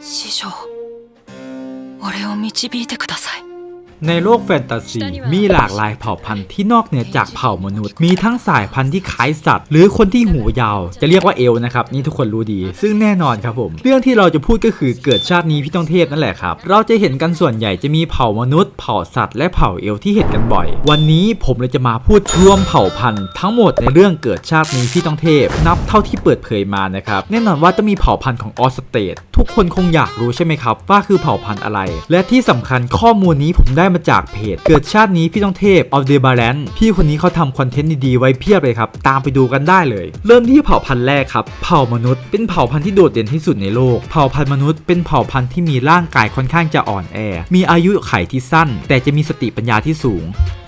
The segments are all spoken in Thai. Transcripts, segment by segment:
師匠俺を導いてください。 ในโลกแฟนตาซี มีหลากหลายเผ่าพันธุ์ที่นอกเหนือจากเผ่ามนุษย์ มีทั้งสายพันธุ์ที่คล้ายสัตว์ หรือคนที่หูยาว จะเรียกว่าเอลนะครับ นี่ทุกคนรู้ดี ซึ่งแน่นอนครับผม เรื่องที่เราจะพูดก็คือเกิดชาตินี้พี่ต้องเทพนั่นแหละครับ เราจะเห็นกันส่วนใหญ่จะมีเผ่ามนุษย์ เผ่าสัตว์และเผ่าเอลที่เห็นกันบ่อย วันนี้ผมเลยจะมาพูดรวมเผ่าพันธุ์ทั้งหมดในเรื่องเกิดชาตินี้พี่ต้องเทพ นับเท่าที่เปิดเผยมานะครับแน่นอนว่าต้องมีเผ่าพันธุ์ของออสเตรทุกคนคงอยากรู้ใช่ไหมครับว่าคือเผ่าพันธุ์อะไร และที่สำคัญข้อมูลนี้ผมได้มาจากเพจ เกิดชาตินี้พี่ต้องเทพ of the balance พี่คนนี้เขาทำคอนเทนต์ดีๆไว้เพียบเลยครับ ตามไปดูกันได้เลย เริ่มที่เผ่าพันธุ์แรกครับ เผ่ามนุษย์เป็นเผ่าพันธุ์ที่โดดเด่นที่สุดในโลก เผ่าพันธุ์มนุษย์เป็นเผ่าพันธุ์ที่มีร่างกายค่อนข้างจะอ่อนแอ มีอายุไขที่สั้น แต่จะมีสติปัญญาที่สูง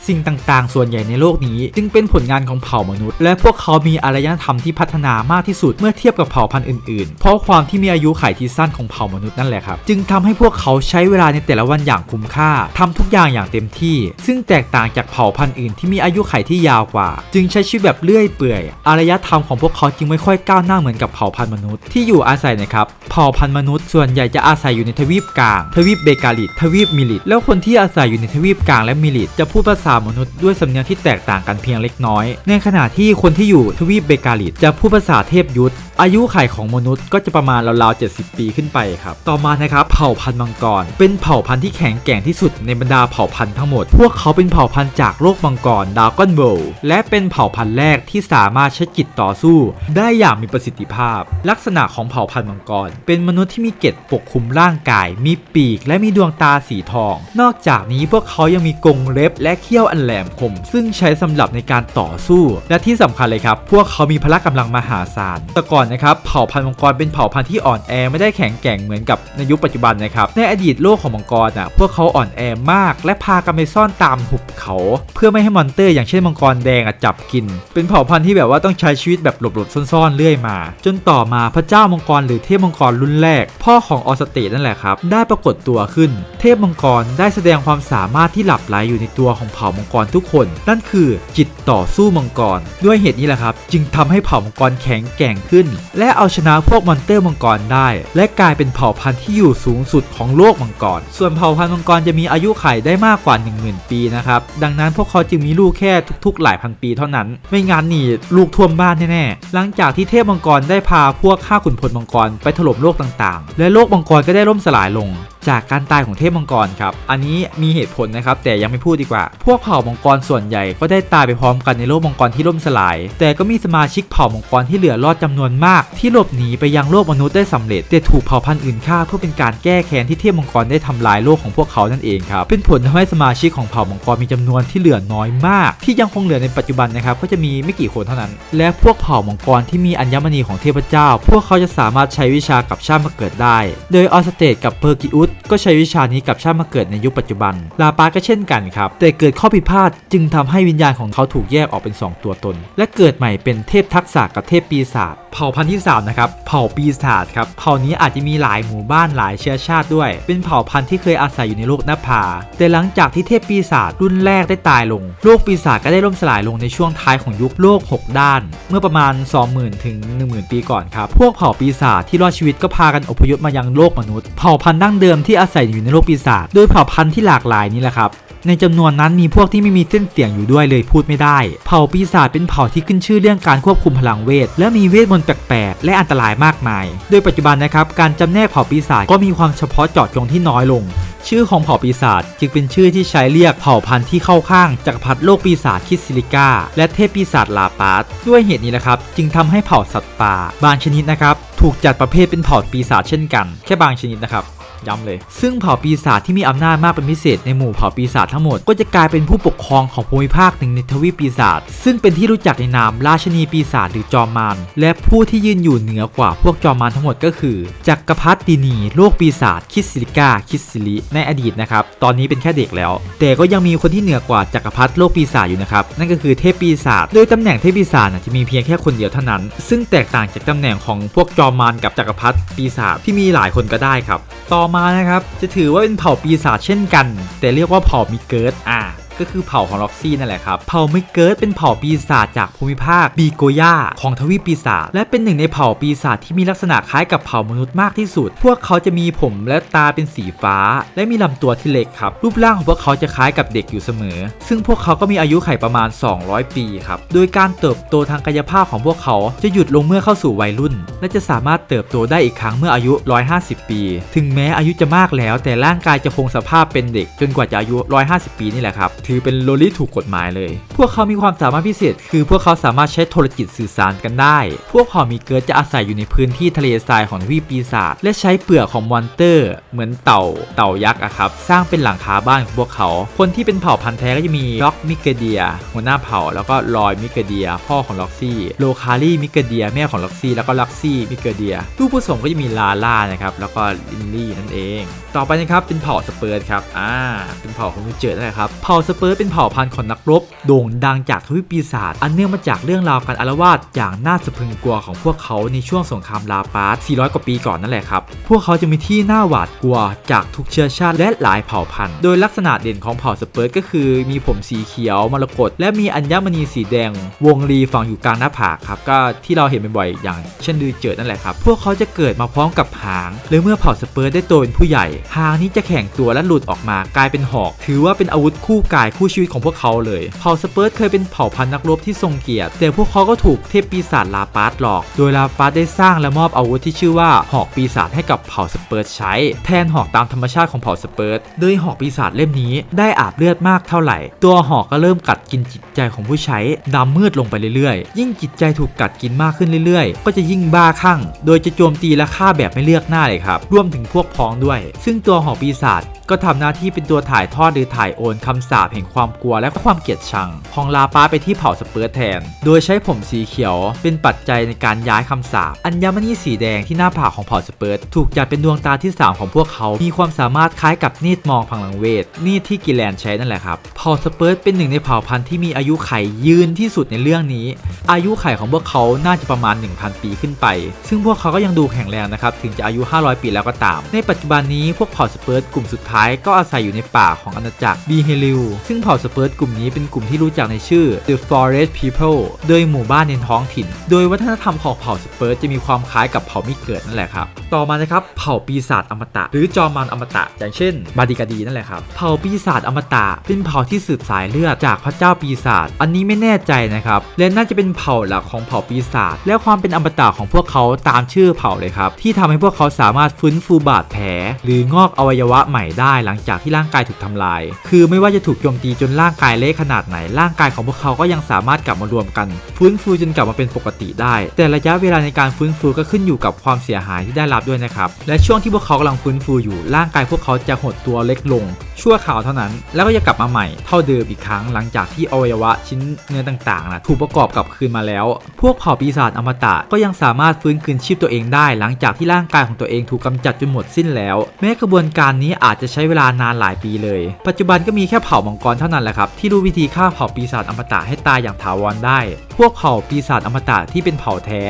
สิ่งต่างๆ ส่วนใหญ่ในโลกนี้ จึงเป็นผลงานของเผ่ามนุษย์ และพวกเขามีอารยธรรมที่พัฒนามากที่สุดเมื่อเทียบกับเผ่าพันธุ์อื่นๆ เพราะความที่มีอายุขัยที่สั้นของเผ่ามนุษย์นั่นแหละครับ จึงทำให้พวกเขาใช้เวลาในแต่ละวันอย่างคุ้มค่าทำทุกอย่างอย่างเต็มที่ ซึ่งแตกต่างจากเผ่าพันธุ์อื่นที่มีอายุขัยที่ยาวกว่า จึงใช้ชีวิตแบบเลื่อยเปื่อย อารยธรรมของพวกเขาจึงไม่ค่อยก้าวหน้าเหมือนกับเผ่าพันธุ์มนุษย์ที่อยู่อาศัยนะครับ เผ่าพันธุ์มนุษย์ส่วนใหญ่จะอาศัยอยู่ในทวีปกลาง ทวีปเบกาลิดทวีปมิลิดแล้วคนที่อาศัยอยู่ในทวีปกลางและมิลิดจะพูดภาษามนุษย์ด้วยสำเนียงที่แตกต่างกันเพียงเล็กน้อย ในขณะที่คนที่อยู่ทวีปเบกาลิดจะพูดภาษาเทพยุทธ อายุไขของมนุษย์ก็จะประมาณราวๆ70 ปีขึ้นไปครับ ต่อมานะครับเผ่าพันธุ์มังกร เป็นเผ่าพันธุ์ที่แข็งแกร่งที่สุดในบรรดาเผ่าพันธุ์ทั้งหมด พวกเขาเป็นเผ่าพันธุ์จากโลกมังกรดากอนโบและเป็นเผ่าพันธุ์แรกที่สามารถใช้จิตต่อสู้ ได้อย่างมีประสิทธิภาพ ลักษณะของเผ่าพันธุ์มังกร เป็นมนุษย์ที่มีเกล็ดปกคลุมร่างกาย มีปีก และมีดวงตาสีทอง นอกจากนี้พวกเขายังมีกรงเล็บ และเขี้ยวอันแหลมคม ซึ่งใช้สำหรับในการต่อสู้ และที่สำคัญเลยครับ พวกเขามีพละกำลังมหาศาลแต่ก่อนนะครับเผ่าพันธุ์มังกรเป็นเผ่าพันธุ์ที่อ่อนแอไม่ได้แข็งแกร่งเหมือนกับในยุคปัจจุบันนะครับในอดีตโลกของมังกรอะพวกเขาอ่อนแอมาก และพากันไปซ่อนตามหุบเขา เพื่อไม่ให้มอนเตอร์ อย่างเช่นมังกรแดงอะจับกิน เป็นเผ่าพันธุ์ที่แบบว่าต้องใช้ชีวิตแบบหลบๆซ่อนๆเรื่อยมา จนต่อมาพระเจ้ามังกรหรือเทพมังกรรุ่นแรก พ่อของออสเตนั่นแหละครับได้ปรากฏตัวขึ้น เทพมังกรได้แสดงความสามารถที่หลับไหลอยู่ในตัวของเผ่ามังกรทุกคน นั่นคือจิตต่อสู้มังกร ด้วยเหตุนี้แหละครับ จึงทำให้เผ่ามังกรแข็งแกร่งขึ้นและเอาชนะพวกมอนเตอร์มังกรได้ และกลายเป็นเผ่าพันธุ์ที่อยู่สูงสุดของโลกมังกร ส่วนเผ่าพันธุ์มังกรจะมีอายุขัยได้มากกว่า 10,000 ปีนะครับ ดังนั้นพวกเขาจึงมีลูกแค่ทุกๆ หลายพันปีเท่านั้น ไม่งั้นนี่ลูกท่วมบ้านแน่ๆ หลังจากที่เทพมังกรได้พาพวกข้าขุนพลมังกรไปถล่มโลกต่างๆ และโลกมังกรก็ได้ล่มสลายลงจากการตายของเทพมังกรครับ อันนี้มีเหตุผลนะครับ แต่ยังไม่พูดดีกว่า พวกเผ่ามังกรส่วนใหญ่ก็ได้ตายไปพร้อมกันในโลกมังกรที่ล่มสลาย แต่ก็มีสมาชิกเผ่ามังกรที่เหลือรอดจำนวนมาก ที่หลบหนีไปยังโลกมนุษย์ได้สำเร็จ แต่ถูกเผ่าพันธุ์อื่นฆ่าเพื่อเป็นการแก้แค้นที่เทพมังกรได้ทำลายโลกของพวกเขานั่นเองครับ เป็นผลทำให้สมาชิกของเผ่ามังกรมีจำนวนที่เหลือน้อยมาก ที่ยังคงเหลือในปัจจุบันนะครับ ก็จะมีไม่กี่คนเท่านั้น และพวกเผ่ามังกรที่มีอัญมณีของเทพเจ้า พวกเขาจะสามารถใช้วิชากับชาติมาเกิดได้ โดยออสเตรกับเพอร์กิอุสก็ใช้วิชานี้กับชาติมาเกิดในยุคปัจจุบัน ลาปาก็เช่นกันครับ แต่เกิดข้อผิดพลาดจึงทำให้วิญญาณของเขาถูกแยกออกเป็น 2 ตัวตน และเกิดใหม่เป็นเทพทักษะกับเทพปีศาจเผ่าพันธุ์ที่3นะครับเผ่าปีศาจครับเผ่านี้อาจจะมีหลายหมู่บ้านหลายเชื้อชาติด้วย เป็นเผ่าพันธุ์ที่เคยอาศัยอยู่ในโลกนภาแต่หลังจากที่เทพปีศาจรุ่นแรกได้ตายลงโลกปีศาจก็ได้ล่มสลายลงในช่วงท้ายของยุคโลก 6 ด้าน เมื่อประมาณ 20,000 ถึง 10,000 ปีก่อนครับพวกเผ่าปีศาจที่รอดชีวิตก็พากันอพยพมายังโลกมนุษย์ เผ่าพันธุ์ดั้งเดิมที่อาศัยอยู่ในโลกปีศาจโดยเผ่าพันธุ์ที่หลากหลายนี่แหละครับในจำนวนนั้นมีพวกที่ไม่มีเส้นเสียงอยู่ด้วยเลยพูดไม่ได้ เผ่าปีศาจเป็นเผ่าที่ขึ้นชื่อเรื่องการควบคุมพลังเวท และมีเวทมนต์แปลกๆ และอันตรายมากมาย โดยปัจจุบันนะครับการจำแนกเผ่าปีศาจก็มีความเฉพาะเจาะจงที่น้อยลง ชื่อของเผ่าปีศาจจึงเป็นชื่อที่ใช้เรียกเผ่าพันธุ์ที่เข้าข้างจักรพรรดิโลกปีศาจคิดซิลิก้าและเทพปีศาจลาปาสด้วยเหตุนี้นะครับ จึงทำให้เผ่าสัตว์ป่า บางชนิดนะครับถูกจัดประเภทเป็นเผ่าปีศาจเช่นกัน แค่บางชนิดนะครับ ย้ำเลย ซึ่งเผ่าปีศาจที่มีอำนาจมากเป็นพิเศษในหมู่เผ่าปีศาจทั้งหมด ก็จะกลายเป็นผู้ปกครองของภูมิภาคหนึ่งในทวีปปีศาจซึ่งเป็นที่รู้จักในนามราชนีปีศาจหรือจอมมารและผู้ที่ยืนอยู่เหนือกว่าพวกจอมมารทั้งหมดก็คือ จักรพรรดินีโลกปีศาจคิดซิลิก้าคิดซิลิในอดีตนะครับตอนนี้เป็นแค่เด็กแล้ว แต่ก็ยังมีคนที่เหนือกว่าจักรพรรดิโลกปีศาจอยู่นะครับนั่นก็คือเทพปีศาจโดยตำแหน่งเทพปีศาจจะมีเพียงแค่คนเดียวเท่านั้น ซึ่งแตกต่างจากตำแหน่งของพวกจอมมารกับจักรพรรดิปีศาจที่มีหลายคนก็ได้ครับ ต่อมานะครับ จะถือว่าเป็นเผ่าปีศาจเช่นกัน แต่เรียกว่าเผ่ามิเกิร์ดอ่า ก็คือเผ่าของล็อกซี่นั่นแหละครับ เผ่ามิเกิร์ดเป็นเผ่าปีศาจจากภูมิภาคบีโกยาของทวีปปีศาจและเป็นหนึ่งในเผ่าปีศาจที่มีลักษณะคล้ายกับเผ่ามนุษย์มากที่สุด พวกเขาจะมีผมและตาเป็นสีฟ้า และมีลำตัวที่เล็กครับ รูปร่างของพวกเขาจะคล้ายกับเด็กอยู่เสมอ ซึ่งพวกเขาก็มีอายุไขประมาณ 200 ปีครับ โดยการเติบโตทางกายภาพของพวกเขาจะหยุดลงเมื่อเข้าสู่วัยรุ่น และจะสามารถเติบโตได้อีกครั้งเมื่ออายุ 150 ปี ถึงแม้อายุจะมากแล้ว แต่ร่างกายจะคงสภาพเป็นเด็กจนกว่าจะอายุ 150 ปีนี่แหละครับถือเป็นโลลิถูกกฎหมายเลย พวกเขามีความสามารถพิเศษ คือพวกเขาสามารถใช้โทรจิตสื่อสารกันได้ พวกเผามีเกิร์ดจะอาศัยอยู่ในพื้นที่ทะเลทรายของทวีปปีศาจและใช้เปลือกของมอนเตอร์ เหมือนเต่า เต่ายักษ์อะครับ สร้างเป็นหลังคาบ้านของพวกเขา คนที่เป็นเผ่าพันธุ์แท้ก็จะมีล็อกมิเกเดีย หัวหน้าเผ่าแล้วก็ลอยมิเกเดีย พ่อของล็อกซี่โลคารี่มิเกเดีย แม่ของล็อกซี่แล้วก็ล็อกซี่มิเกเดียลูกผสมก็จะมีลาล่านะครับแล้วก็ลินลี่นั่นเอง ต่อไปนะครับเป็นเผ่าสเปิร์ดครับอ่าเป็นเผ่าของมิเจอร์นั่นะครับเผ่าสเปิร์เป็นเผ่าพันธุ์ของนักรบ โด่งดังจากทวีปปีศาจอันเนื่องมาจากเรื่องราวการอาละวาดอย่างน่าสะพรึงกลัวของพวกเขาในช่วงสงครามลาปาร์ต400 กว่าปีก่อนนั่นแหละครับ พวกเขาจะมีที่น่าหวาดกลัวจากทุกเชื้อชาติและหลายเผ่าพันธุ์ โดยลักษณะเด่นของเผ่าสเปิร์ก็คือ มีผมสีเขียวมรกตและมีอัญมณีสีแดง วงรีฝังอยู่กลางหน้าผากครับก็ที่เราเห็นบ่อยๆอย่าง เช่นดูเจิดนั่นแหละครับ พวกเขาจะเกิดมาพร้อมกับหางหรือเมื่อเผ่าสเปิร์ได้โตเป็นผู้ใหญ่ หางนี้จะแข็งตัวและหลุดออกมากลายเป็นหอก ถือว่าเป็นอาวุธคู่กายคู่ชีวิตของพวกเขาเลย เผ่าสเปิร์ดเคยเป็นเผ่าพันธุ์นักรบที่ทรงเกียรติ แต่พวกเขาก็ถูกเทพปีศาจลาปาร์ตหลอก โดยลาปาร์ตได้สร้างและมอบอาวุธที่ชื่อว่าหอกปีศาจให้กับเผ่าสเปิร์ดใช้ แทนหอกตามธรรมชาติของเผ่าสเปิร์ดโดยหอกปีศาจเล่มนี้ได้อาบเลือดมากเท่าไหร่ ตัวหอกก็เริ่มกัดกินจิตใจของผู้ใช้ดำมืดลงไปเรื่อยๆ ยิ่งจิตใจถูกกัดกินมากขึ้นเรื่อยๆ ก็จะยิ่งบ้าคลั่ง โดยจะโจมตีและฆ่าแบบไม่เลือกหน้าเลยครับ รวมถึงพวกพ้องด้วย ซึ่งตัวหอกปีศาจก็ทำหน้าที่เป็นตัวถ่ายทอดหรือถ่ายโอนคำสาปแห่งความกลัวและความเกลียดชังของลาปาไปที่เผ่าสเปิร์ตแทน โดยใช้ผมสีเขียวเป็นปัจจัยในการย้ายคำสาปอัญมณีสีแดงที่หน้าผากของเผ่าสเปิร์ตถูกจัดเป็นดวงตาที่ 3 ของพวกเขา มีความสามารถคล้ายกับนีดมองพลังเวทนีดที่กิแลนใช้นั่นแหละครับ เผ่าสเปิร์ตเป็นหนึ่งในเผ่าพันธุ์ที่มีอายุไขยืนที่สุดในเรื่องนี้ อายุไขของพวกเขาน่าจะประมาณ 1,000 ปีขึ้นไป ซึ่งพวกเขาก็ยังดูแข็งแรงนะครับถึงจะอายุ 500 ปีแล้วก็ตาม ในปัจจุบันนี้พวกเผ่าสเปิร์ตกลุ่มสุดท้ายก็อาศัยอยู่ในป่าของอาณาจักรบีเฮลิวซึ่งเผ่าสเปิร์ตกลุ่มนี้เป็นกลุ่มที่รู้จักในชื่อ The Forest People โดยหมู่บ้านในท้องถิ่น โดยวัฒนธรรมของเผ่าสเปิร์ตจะมีความคล้ายกับเผ่ามิเกิดนั่นแหละครับ ต่อมานะครับเผ่าปีศาจอมตะ หรือจอมมารอมตะ อย่างเช่นบาดิกาดีนั่นแหละครับ เผ่าปีศาจอมตะ เป็นเผ่าที่สืบสายเลือดจากพระเจ้าปีศาจ อันนี้ไม่แน่ใจนะครับ และน่าจะเป็นเผ่าหลักของเผ่าปีศาจ และความเป็นอมตะของพวกเขาตามชื่อเผ่าเลยครับ ที่ทำให้พวกเขาสามารถฟื้นฟูบาดแผล หรืองอกอวัยวะใหม่ได้หลังจากที่ร่างกายถูกทำลาย คือไม่ว่าจะถูกโจมตีจนร่างกายเละขนาดไหน ร่างกายของพวกเขาก็ยังสามารถกลับมารวมกัน ฟื้นฟูจนกลับมาเป็นปกติได้ แต่ระยะเวลาในการฟื้นฟูก็ขึ้นอยู่กับความเสียหายที่ได้รับด้วยนะครับ และช่วงที่พวกเขากำลังฟื้นฟูอยู่ ร่างกายพวกเขาจะหดตัวเล็กลง ชั่วคราวเท่านั้น แล้วก็จะกลับมาใหม่เท่าเดิมอีกครั้งหลังจากที่อวัยวะชิ้นเนื้อต่างๆนะถูกประกอบกลับคืนมาแล้ว พวกเผ่าปีศาจอมตะก็ยังสามารถฟื้นคืนชีพตัวเองได้ หลังจากที่ร่างกายของตัวเองถูกกำจัดจนหมดสิ้นแล้ว แม้กระบวนการนี้อาจจะใช้เวลานานหลายปีเลย ปัจจุบันก็มีแค่เผ่ามังกรเท่านั้นแหละครับที่รู้วิธีฆ่าเผ่าปีศาจอมตะให้ตายอย่างถาวรได้ พวกเผ่าปีศาจอมตะที่เป็นเผ่าแท้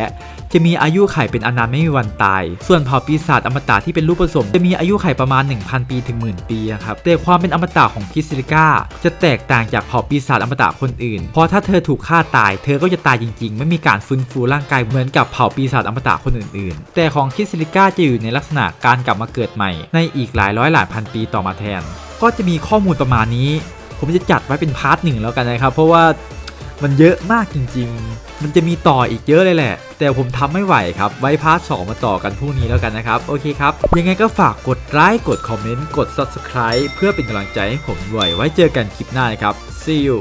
จะมีอายุไขเป็นอนันต์ไม่มีวันตาย ส่วนเผ่าปีศาจอมตะที่เป็นรูปผสม จะมีอายุไขประมาณ 1,000 ปีถึงหมื่นปีนะครับ แต่ความเป็นอมตะของคิสซิลิก้าจะแตกต่างจากเผ่าปีศาจอมตะคนอื่น เพราะถ้าเธอถูกฆ่าตาย เธอก็จะตายจริง ๆ ไม่มีการฟื้นฟูร่างกายเหมือนกับเผ่าปีศาจอมตะคนอื่น ๆ แต่ของคิสซิลิก้าจะอยู่ในลักษณะการกลับมาเกิดใหม่ ในอีกหลายร้อยหลายพันปีต่อมาแทน ก็จะมีข้อมูลประมาณนี้ ผมจะจัดไว้เป็นพาร์ทหนึ่งแล้วกันนะครับ เพราะว่ามันเยอะมากจริง ๆ มันจะมีต่ออีกเยอะเลยแหละ แต่ผมทำไม่ไหวครับ ไว้พาร์ทสมาต่อกันพรุ่งนี้แล้วกันนะครับ โอเคครับ ยังไงก็ฝากกดไลค์ กดคอมเมนต์ กด subscribe เพื่อเป็นกำลังใจให้ผมด้วย ไว้เจอกันคลิปหน้านะครับ see you